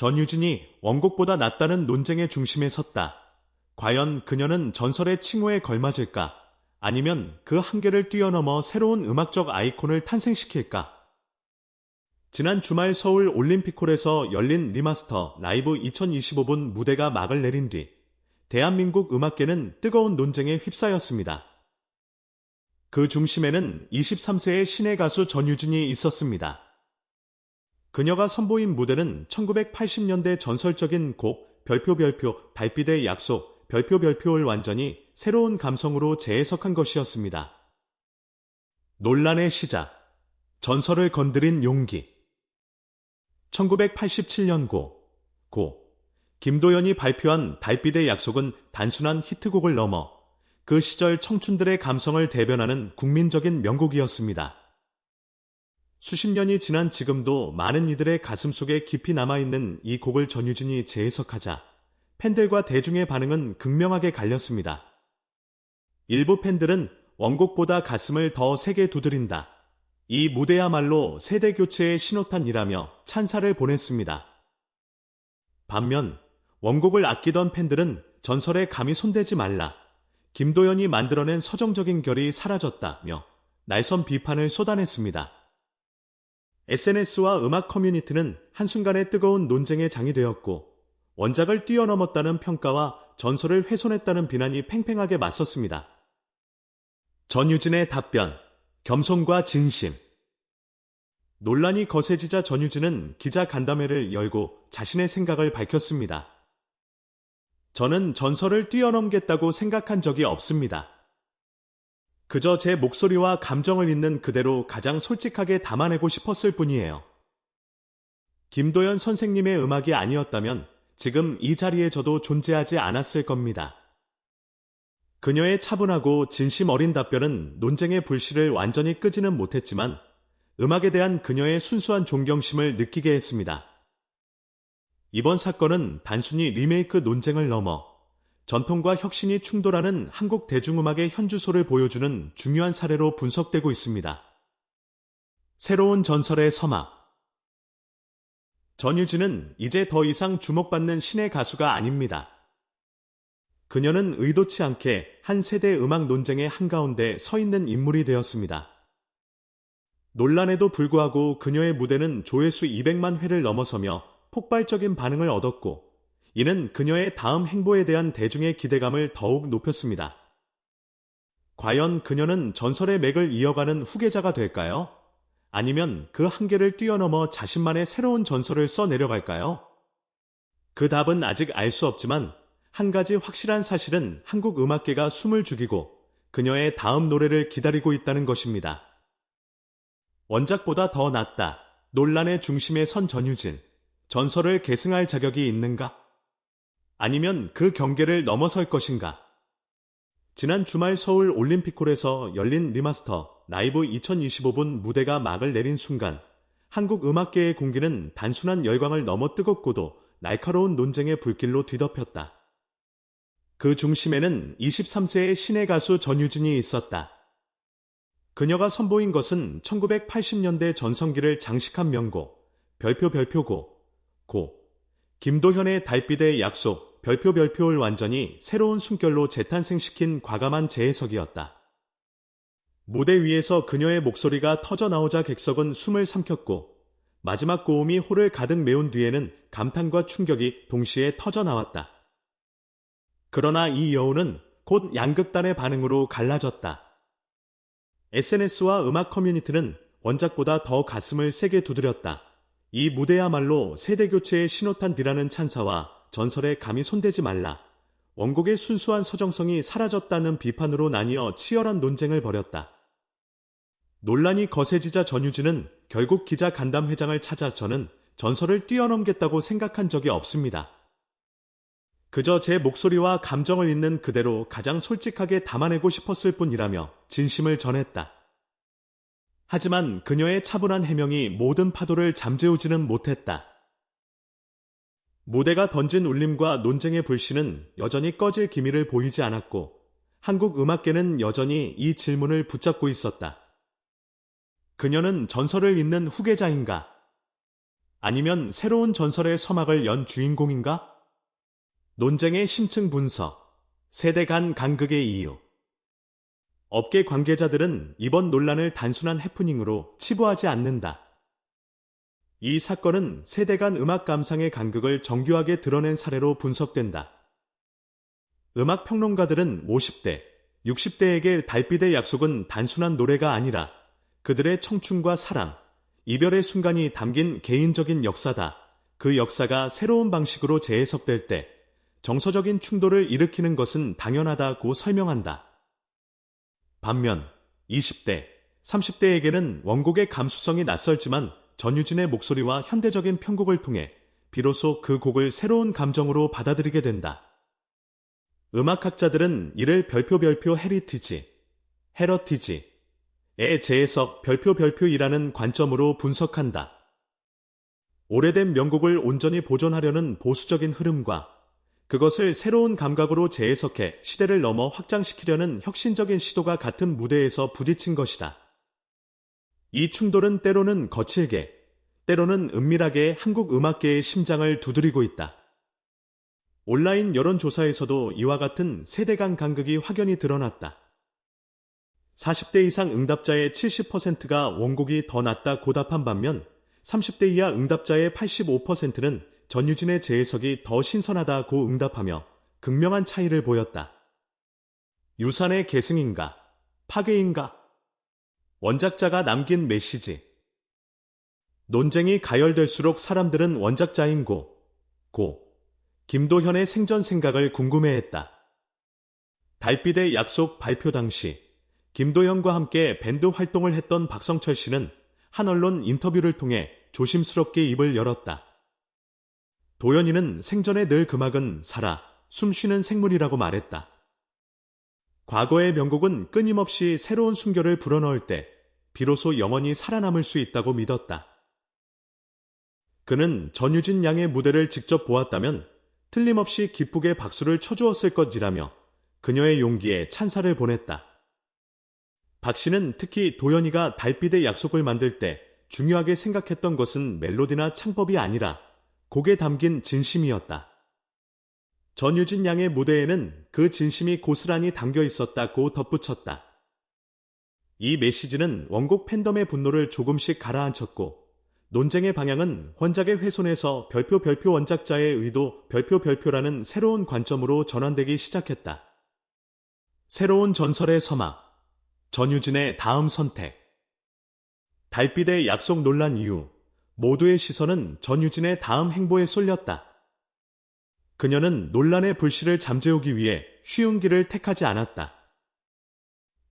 전유진이 원곡보다 낫다는 논쟁의 중심에 섰다. 과연 그녀는 전설의 칭호에 걸맞을까? 아니면 그 한계를 뛰어넘어 새로운 음악적 아이콘을 탄생시킬까? 지난 주말 서울 올림픽홀에서 열린 리마스터 라이브 2025분 무대가 막을 내린 뒤 대한민국 음악계는 뜨거운 논쟁에 휩싸였습니다. 그 중심에는 23세의 신의 가수 전유진이 있었습니다. 그녀가 선보인 무대는 1980년대 전설적인 곡 별표 별표 달빛의 약속 별표 별표를 완전히 새로운 감성으로 재해석한 것이었습니다. 논란의 시작 전설을 건드린 용기 1987년 고, 고 김도연이 발표한 달빛의 약속은 단순한 히트곡을 넘어 그 시절 청춘들의 감성을 대변하는 국민적인 명곡이었습니다. 수십 년이 지난 지금도 많은 이들의 가슴 속에 깊이 남아있는 이 곡을 전유진이 재해석하자 팬들과 대중의 반응은 극명하게 갈렸습니다. 일부 팬들은 원곡보다 가슴을 더 세게 두드린다. 이 무대야말로 세대 교체의 신호탄이라며 찬사를 보냈습니다. 반면 원곡을 아끼던 팬들은 전설에 감히 손대지 말라. 김도연이 만들어낸 서정적인 결이 사라졌다며 날선 비판을 쏟아냈습니다. SNS와 음악 커뮤니티는 한순간에 뜨거운 논쟁의 장이 되었고 원작을 뛰어넘었다는 평가와 전설을 훼손했다는 비난이 팽팽하게 맞섰습니다. 전유진의 답변, 겸손과 진심. 논란이 거세지자 전유진은 기자 간담회를 열고 자신의 생각을 밝혔습니다. 저는 전설을 뛰어넘겠다고 생각한 적이 없습니다. 그저 제 목소리와 감정을 있는 그대로 가장 솔직하게 담아내고 싶었을 뿐이에요. 김도연 선생님의 음악이 아니었다면 지금 이 자리에 저도 존재하지 않았을 겁니다. 그녀의 차분하고 진심 어린 답변은 논쟁의 불씨를 완전히 끄지는 못했지만 음악에 대한 그녀의 순수한 존경심을 느끼게 했습니다. 이번 사건은 단순히 리메이크 논쟁을 넘어 전통과 혁신이 충돌하는 한국 대중음악의 현주소를 보여주는 중요한 사례로 분석되고 있습니다. 새로운 전설의 서막 전유진은 이제 더 이상 주목받는 신의 가수가 아닙니다. 그녀는 의도치 않게 한 세대 음악 논쟁의 한가운데 서 있는 인물이 되었습니다. 논란에도 불구하고 그녀의 무대는 조회수 200만 회를 넘어서며 폭발적인 반응을 얻었고 이는 그녀의 다음 행보에 대한 대중의 기대감을 더욱 높였습니다. 과연 그녀는 전설의 맥을 이어가는 후계자가 될까요? 아니면 그 한계를 뛰어넘어 자신만의 새로운 전설을 써 내려갈까요? 그 답은 아직 알 수 없지만 한 가지 확실한 사실은 한국 음악계가 숨을 죽이고 그녀의 다음 노래를 기다리고 있다는 것입니다. 원작보다 더 낫다. 논란의 중심에 선 전유진. 전설을 계승할 자격이 있는가? 아니면 그 경계를 넘어설 것인가? 지난 주말 서울 올림픽홀에서 열린 리마스터 라이브 2025분 무대가 막을 내린 순간 한국 음악계의 공기는 단순한 열광을 넘어 뜨겁고도 날카로운 논쟁의 불길로 뒤덮였다. 그 중심에는 23세의 신의 가수 전유진이 있었다. 그녀가 선보인 것은 1980년대 전성기를 장식한 명곡, 별표 별표고, 고, 김도현의 달빛의 약속, 별표 별표를 완전히 새로운 숨결로 재탄생시킨 과감한 재해석이었다. 무대 위에서 그녀의 목소리가 터져 나오자 객석은 숨을 삼켰고 마지막 고음이 홀을 가득 메운 뒤에는 감탄과 충격이 동시에 터져 나왔다. 그러나 이 여우는 곧 양극단의 반응으로 갈라졌다. SNS와 음악 커뮤니티는 원작보다 더 가슴을 세게 두드렸다. 이 무대야말로 세대교체의 신호탄 비라는 찬사와 전설에 감히 손대지 말라. 원곡의 순수한 서정성이 사라졌다는 비판으로 나뉘어 치열한 논쟁을 벌였다. 논란이 거세지자 전유진은 결국 기자 간담회장을 찾아 저는 전설을 뛰어넘겠다고 생각한 적이 없습니다. 그저 제 목소리와 감정을 있는 그대로 가장 솔직하게 담아내고 싶었을 뿐이라며 진심을 전했다. 하지만 그녀의 차분한 해명이 모든 파도를 잠재우지는 못했다. 무대가 던진 울림과 논쟁의 불씨는 여전히 꺼질 기미를 보이지 않았고 한국 음악계는 여전히 이 질문을 붙잡고 있었다. 그녀는 전설을 잇는 후계자인가? 아니면 새로운 전설의 서막을 연 주인공인가? 논쟁의 심층 분석, 세대 간 간극의 이유. 업계 관계자들은 이번 논란을 단순한 해프닝으로 치부하지 않는다. 이 사건은 세대 간 음악 감상의 간극을 정교하게 드러낸 사례로 분석된다. 음악 평론가들은 50대, 60대에게 달빛의 약속은 단순한 노래가 아니라 그들의 청춘과 사랑, 이별의 순간이 담긴 개인적인 역사다. 그 역사가 새로운 방식으로 재해석될 때 정서적인 충돌을 일으키는 것은 당연하다고 설명한다. 반면 20대, 30대에게는 원곡의 감수성이 낯설지만 전유진의 목소리와 현대적인 편곡을 통해 비로소 그 곡을 새로운 감정으로 받아들이게 된다. 음악학자들은 이를 별표 별표 헤리티지, 헤러티지, 의 재해석 별표 별표이라는 관점으로 분석한다. 오래된 명곡을 온전히 보존하려는 보수적인 흐름과 그것을 새로운 감각으로 재해석해 시대를 넘어 확장시키려는 혁신적인 시도가 같은 무대에서 부딪힌 것이다. 이 충돌은 때로는 거칠게, 때로는 은밀하게 한국 음악계의 심장을 두드리고 있다. 온라인 여론조사에서도 이와 같은 세대 간 간극이 확연히 드러났다. 40대 이상 응답자의 70%가 원곡이 더 낫다 고답한 반면 30대 이하 응답자의 85%는 전유진의 재해석이 더 신선하다고 응답하며 극명한 차이를 보였다. 유산의 계승인가? 파괴인가? 원작자가 남긴 메시지. 논쟁이 가열될수록 사람들은 원작자인 고, 고, 김도현의 생전 생각을 궁금해했다. 달빛의 약속 발표 당시 김도현과 함께 밴드 활동을 했던 박성철 씨는 한 언론 인터뷰를 통해 조심스럽게 입을 열었다. 도현이는 생전에 늘 금악은 살아 숨 쉬는 생물이라고 말했다. 과거의 명곡은 끊임없이 새로운 순결을 불어넣을 때 비로소 영원히 살아남을 수 있다고 믿었다. 그는 전유진 양의 무대를 직접 보았다면 틀림없이 기쁘게 박수를 쳐주었을 것이라며 그녀의 용기에 찬사를 보냈다. 박 씨는 특히 도연이가 달빛의 약속을 만들 때 중요하게 생각했던 것은 멜로디나 창법이 아니라 곡에 담긴 진심이었다. 전유진 양의 무대에는 그 진심이 고스란히 담겨 있었다고 덧붙였다. 이 메시지는 원곡 팬덤의 분노를 조금씩 가라앉혔고 논쟁의 방향은 원작의 훼손에서 별표 별표 원작자의 의도 별표 별표라는 새로운 관점으로 전환되기 시작했다. 새로운 전설의 서막 전유진의 다음 선택. 달빛의 약속 논란 이후 모두의 시선은 전유진의 다음 행보에 쏠렸다. 그녀는 논란의 불씨를 잠재우기 위해 쉬운 길을 택하지 않았다.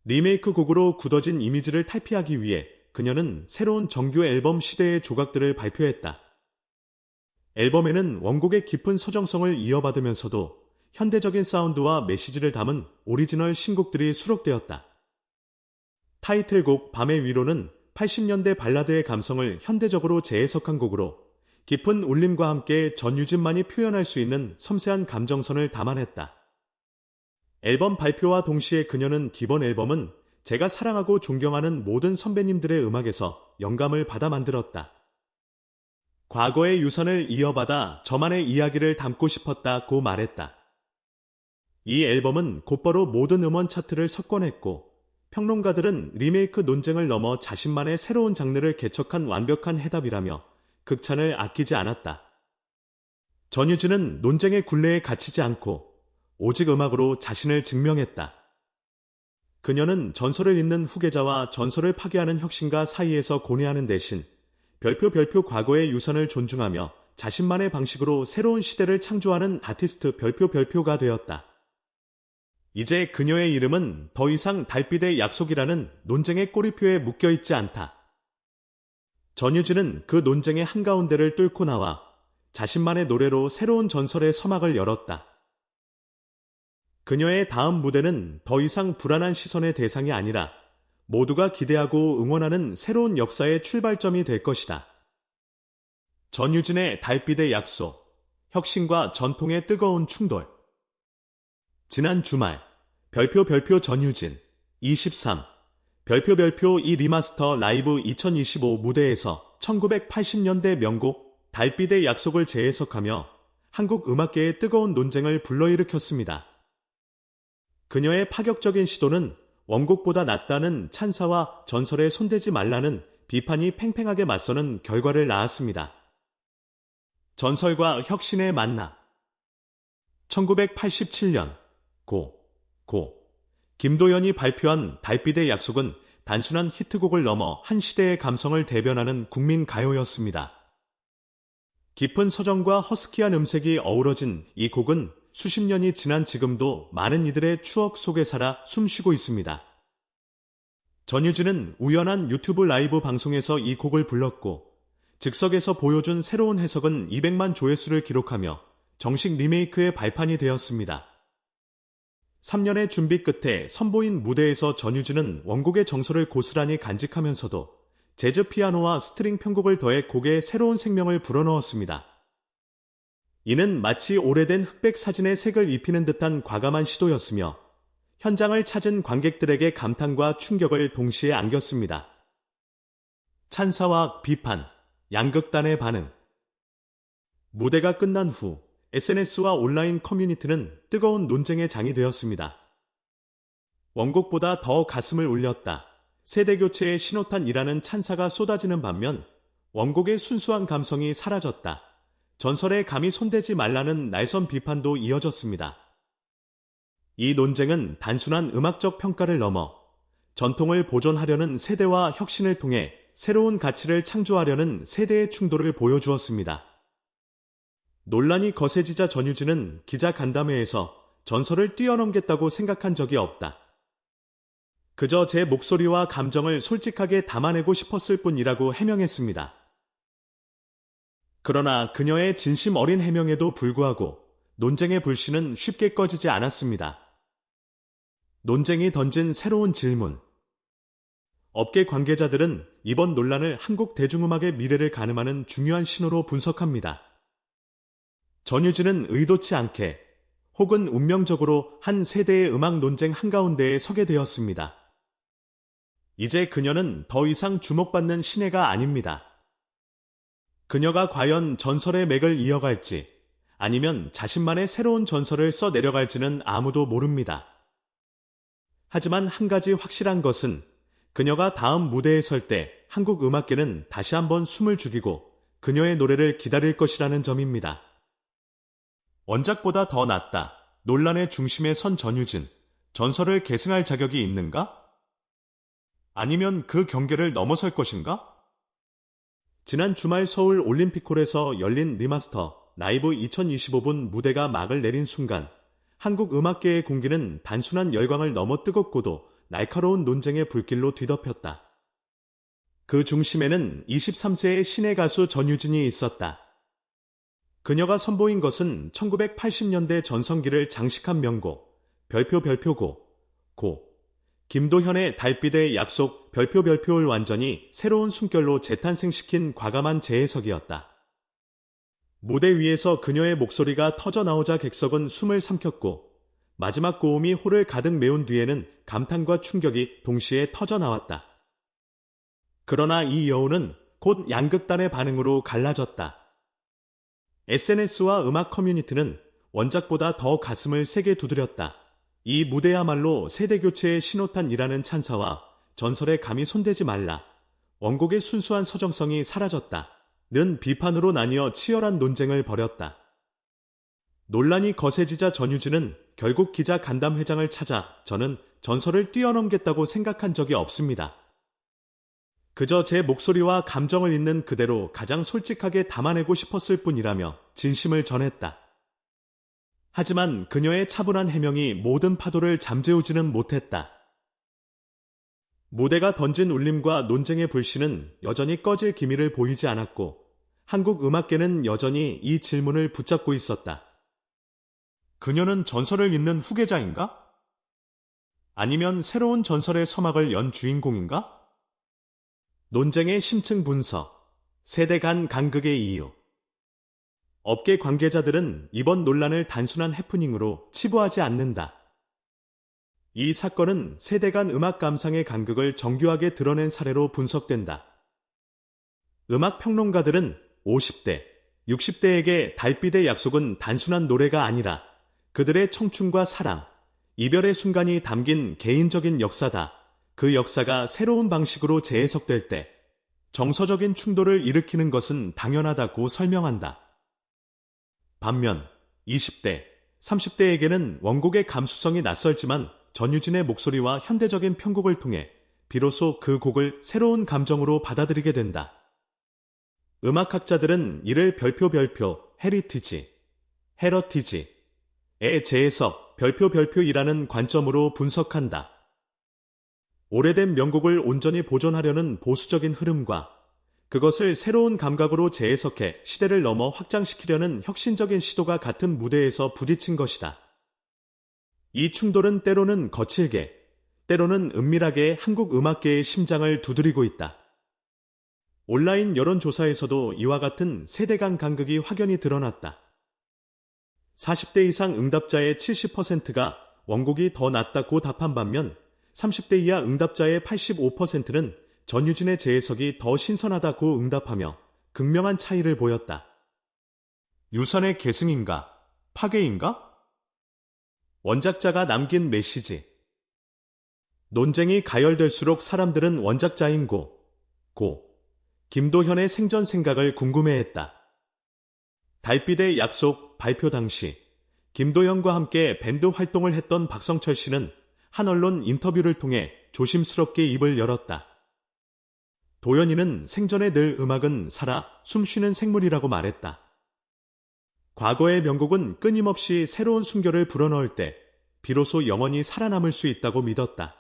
리메이크 곡으로 굳어진 이미지를 탈피하기 위해 그녀는 새로운 정규 앨범 시대의 조각들을 발표했다. 앨범에는 원곡의 깊은 서정성을 이어받으면서도 현대적인 사운드와 메시지를 담은 오리지널 신곡들이 수록되었다. 타이틀곡 밤의 위로는 80년대 발라드의 감성을 현대적으로 재해석한 곡으로 깊은 울림과 함께 전유진만이 표현할 수 있는 섬세한 감정선을 담아냈다. 앨범 발표와 동시에 그녀는 기본 앨범은 제가 사랑하고 존경하는 모든 선배님들의 음악에서 영감을 받아 만들었다. 과거의 유산을 이어받아 저만의 이야기를 담고 싶었다고 말했다. 이 앨범은 곧바로 모든 음원 차트를 석권했고 평론가들은 리메이크 논쟁을 넘어 자신만의 새로운 장르를 개척한 완벽한 해답이라며 극찬을 아끼지 않았다. 전유진은 논쟁의 굴레에 갇히지 않고 오직 음악으로 자신을 증명했다. 그녀는 전설을 잇는 후계자와 전설을 파괴하는 혁신가 사이에서 고뇌하는 대신 별표 별표 과거의 유산을 존중하며 자신만의 방식으로 새로운 시대를 창조하는 아티스트 별표 별표가 되었다. 이제 그녀의 이름은 더 이상 달빛의 약속이라는 논쟁의 꼬리표에 묶여 있지 않다. 전유진은 그 논쟁의 한가운데를 뚫고 나와 자신만의 노래로 새로운 전설의 서막을 열었다. 그녀의 다음 무대는 더 이상 불안한 시선의 대상이 아니라 모두가 기대하고 응원하는 새로운 역사의 출발점이 될 것이다. 전유진의 달빛의 약속, 혁신과 전통의 뜨거운 충돌. 지난 주말 별표 별표 전유진 23 별표 별표 이 리마스터 라이브 2025 무대에서 1980년대 명곡 달빛의 약속을 재해석하며 한국 음악계의 뜨거운 논쟁을 불러일으켰습니다. 그녀의 파격적인 시도는 원곡보다 낫다는 찬사와 전설에 손대지 말라는 비판이 팽팽하게 맞서는 결과를 낳았습니다. 전설과 혁신의 만남 1987년 고, 고 김도연이 발표한 달빛의 약속은 단순한 히트곡을 넘어 한 시대의 감성을 대변하는 국민 가요였습니다. 깊은 서정과 허스키한 음색이 어우러진 이 곡은 수십 년이 지난 지금도 많은 이들의 추억 속에 살아 숨쉬고 있습니다. 전유진은 우연한 유튜브 라이브 방송에서 이 곡을 불렀고 즉석에서 보여준 새로운 해석은 200만 조회수를 기록하며 정식 리메이크의 발판이 되었습니다. 3년의 준비 끝에 선보인 무대에서 전유진은 원곡의 정서를 고스란히 간직하면서도 재즈 피아노와 스트링 편곡을 더해 곡에 새로운 생명을 불어넣었습니다. 이는 마치 오래된 흑백 사진에 색을 입히는 듯한 과감한 시도였으며 현장을 찾은 관객들에게 감탄과 충격을 동시에 안겼습니다. 찬사와 비판, 양극단의 반응. 무대가 끝난 후 SNS와 온라인 커뮤니티는 뜨거운 논쟁의 장이 되었습니다. 원곡보다 더 가슴을 울렸다. 세대교체의 신호탄이라는 찬사가 쏟아지는 반면 원곡의 순수한 감성이 사라졌다. 전설에 감히 손대지 말라는 날선 비판도 이어졌습니다. 이 논쟁은 단순한 음악적 평가를 넘어 전통을 보존하려는 세대와 혁신을 통해 새로운 가치를 창조하려는 세대의 충돌을 보여주었습니다. 논란이 거세지자 전유진은 기자 간담회에서 전설을 뛰어넘겠다고 생각한 적이 없다. 그저 제 목소리와 감정을 솔직하게 담아내고 싶었을 뿐이라고 해명했습니다. 그러나 그녀의 진심 어린 해명에도 불구하고 논쟁의 불씨는 쉽게 꺼지지 않았습니다. 논쟁이 던진 새로운 질문. 업계 관계자들은 이번 논란을 한국 대중음악의 미래를 가늠하는 중요한 신호로 분석합니다. 전유진은 의도치 않게 혹은 운명적으로 한 세대의 음악 논쟁 한가운데에 서게 되었습니다. 이제 그녀는 더 이상 주목받는 신예가 아닙니다. 그녀가 과연 전설의 맥을 이어갈지 아니면 자신만의 새로운 전설을 써 내려갈지는 아무도 모릅니다. 하지만 한 가지 확실한 것은 그녀가 다음 무대에 설 때 한국 음악계는 다시 한번 숨을 죽이고 그녀의 노래를 기다릴 것이라는 점입니다. 원작보다 더 낫다. 논란의 중심에 선 전유진. 전설을 계승할 자격이 있는가? 아니면 그 경계를 넘어설 것인가? 지난 주말 서울 올림픽홀에서 열린 리마스터 라이브 2025분 무대가 막을 내린 순간 한국 음악계의 공기는 단순한 열광을 넘어 뜨겁고도 날카로운 논쟁의 불길로 뒤덮였다. 그 중심에는 23세의 신의 가수 전유진이 있었다. 그녀가 선보인 것은 1980년대 전성기를 장식한 명곡, 별표 별표고, 고, 김도현의 달빛의 약속 별표 별표를 완전히 새로운 숨결로 재탄생시킨 과감한 재해석이었다. 무대 위에서 그녀의 목소리가 터져 나오자 객석은 숨을 삼켰고 마지막 고음이 홀을 가득 메운 뒤에는 감탄과 충격이 동시에 터져 나왔다. 그러나 이 여우는 곧 양극단의 반응으로 갈라졌다. SNS와 음악 커뮤니티는 원작보다 더 가슴을 세게 두드렸다. 이 무대야말로 세대교체의 신호탄이라는 찬사와 전설에 감히 손대지 말라. 원곡의 순수한 서정성이 사라졌다. 는 비판으로 나뉘어 치열한 논쟁을 벌였다. 논란이 거세지자 전유진은 결국 기자 간담회장을 찾아 저는 전설을 뛰어넘겠다고 생각한 적이 없습니다. 그저 제 목소리와 감정을 있는 그대로 가장 솔직하게 담아내고 싶었을 뿐이라며 진심을 전했다. 하지만 그녀의 차분한 해명이 모든 파도를 잠재우지는 못했다. 무대가 던진 울림과 논쟁의 불씨는 여전히 꺼질 기미를 보이지 않았고 한국 음악계는 여전히 이 질문을 붙잡고 있었다. 그녀는 전설을 잇는 후계자인가? 아니면 새로운 전설의 서막을 연 주인공인가? 논쟁의 심층 분석, 세대 간 간극의 이유. 업계 관계자들은 이번 논란을 단순한 해프닝으로 치부하지 않는다. 이 사건은 세대 간 음악 감상의 간극을 정교하게 드러낸 사례로 분석된다. 음악 평론가들은 50대, 60대에게 달빛의 약속은 단순한 노래가 아니라 그들의 청춘과 사랑, 이별의 순간이 담긴 개인적인 역사다. 그 역사가 새로운 방식으로 재해석될 때 정서적인 충돌을 일으키는 것은 당연하다고 설명한다. 반면 20대, 30대에게는 원곡의 감수성이 낯설지만 전유진의 목소리와 현대적인 편곡을 통해 비로소 그 곡을 새로운 감정으로 받아들이게 된다. 음악학자들은 이를 별표 별표 헤리티지, 헤러티지의 재해석 별표 별표이라는 관점으로 분석한다. 오래된 명곡을 온전히 보존하려는 보수적인 흐름과 그것을 새로운 감각으로 재해석해 시대를 넘어 확장시키려는 혁신적인 시도가 같은 무대에서 부딪힌 것이다. 이 충돌은 때로는 거칠게, 때로는 은밀하게 한국 음악계의 심장을 두드리고 있다. 온라인 여론조사에서도 이와 같은 세대 간 간극이 확연히 드러났다. 40대 이상 응답자의 70%가 원곡이 더 낫다고 답한 반면 30대 이하 응답자의 85%는 전유진의 재해석이 더 신선하다고 응답하며 극명한 차이를 보였다. 유선의 계승인가? 파괴인가? 원작자가 남긴 메시지. 논쟁이 가열될수록 사람들은 원작자인 고, 고, 김도현의 생전 생각을 궁금해했다. 달빛의 약속 발표 당시 김도현과 함께 밴드 활동을 했던 박성철 씨는 한 언론 인터뷰를 통해 조심스럽게 입을 열었다. 도현이는 생전에 늘 음악은 살아 숨쉬는 생물이라고 말했다. 과거의 명곡은 끊임없이 새로운 순결을 불어넣을 때 비로소 영원히 살아남을 수 있다고 믿었다.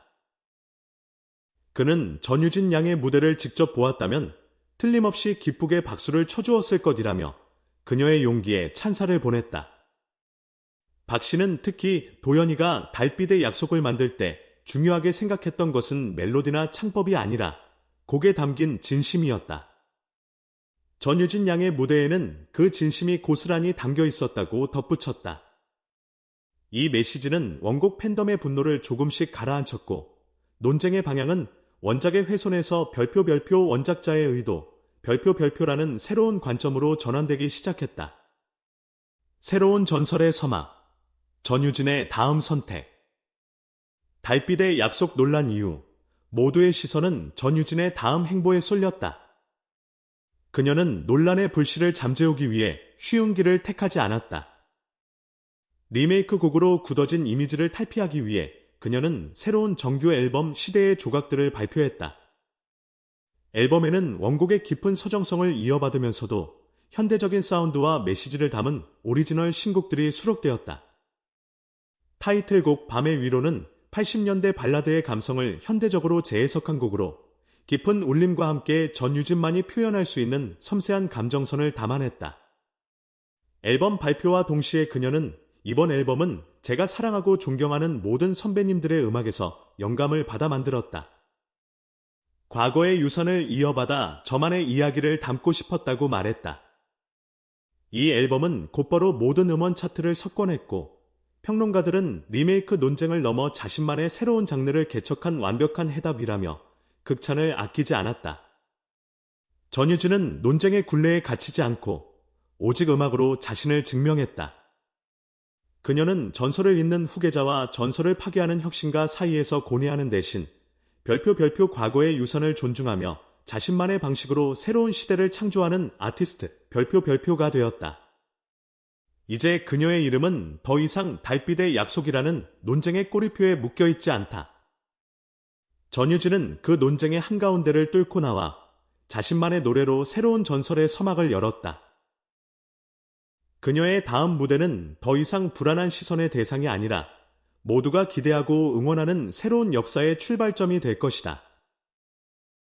그는 전유진 양의 무대를 직접 보았다면 틀림없이 기쁘게 박수를 쳐주었을 것이라며 그녀의 용기에 찬사를 보냈다. 박 씨는 특히 도연이가 달빛의 약속을 만들 때 중요하게 생각했던 것은 멜로디나 창법이 아니라 곡에 담긴 진심이었다. 전유진 양의 무대에는 그 진심이 고스란히 담겨 있었다고 덧붙였다. 이 메시지는 원곡 팬덤의 분노를 조금씩 가라앉혔고 논쟁의 방향은 원작의 훼손에서 별표 별표 원작자의 의도, 별표 별표라는 새로운 관점으로 전환되기 시작했다. 새로운 전설의 서막, 전유진의 다음 선택. 달빛의 약속 논란 이후 모두의 시선은 전유진의 다음 행보에 쏠렸다. 그녀는 논란의 불씨를 잠재우기 위해 쉬운 길을 택하지 않았다. 리메이크 곡으로 굳어진 이미지를 탈피하기 위해 그녀는 새로운 정규 앨범 시대의 조각들을 발표했다. 앨범에는 원곡의 깊은 서정성을 이어받으면서도 현대적인 사운드와 메시지를 담은 오리지널 신곡들이 수록되었다. 타이틀곡 밤의 위로는 80년대 발라드의 감성을 현대적으로 재해석한 곡으로 깊은 울림과 함께 전유진만이 표현할 수 있는 섬세한 감정선을 담아냈다. 앨범 발표와 동시에 그녀는 이번 앨범은 제가 사랑하고 존경하는 모든 선배님들의 음악에서 영감을 받아 만들었다. 과거의 유산을 이어받아 저만의 이야기를 담고 싶었다고 말했다. 이 앨범은 곧바로 모든 음원 차트를 석권했고 평론가들은 리메이크 논쟁을 넘어 자신만의 새로운 장르를 개척한 완벽한 해답이라며 극찬을 아끼지 않았다. 전유진은 논쟁의 굴레에 갇히지 않고 오직 음악으로 자신을 증명했다. 그녀는 전설을 잇는 후계자와 전설을 파괴하는 혁신가 사이에서 고뇌하는 대신 별표 별표 과거의 유산을 존중하며 자신만의 방식으로 새로운 시대를 창조하는 아티스트 별표 별표가 되었다. 이제 그녀의 이름은 더 이상 달빛의 약속이라는 논쟁의 꼬리표에 묶여있지 않다. 전유진은 그 논쟁의 한가운데를 뚫고 나와 자신만의 노래로 새로운 전설의 서막을 열었다. 그녀의 다음 무대는 더 이상 불안한 시선의 대상이 아니라 모두가 기대하고 응원하는 새로운 역사의 출발점이 될 것이다.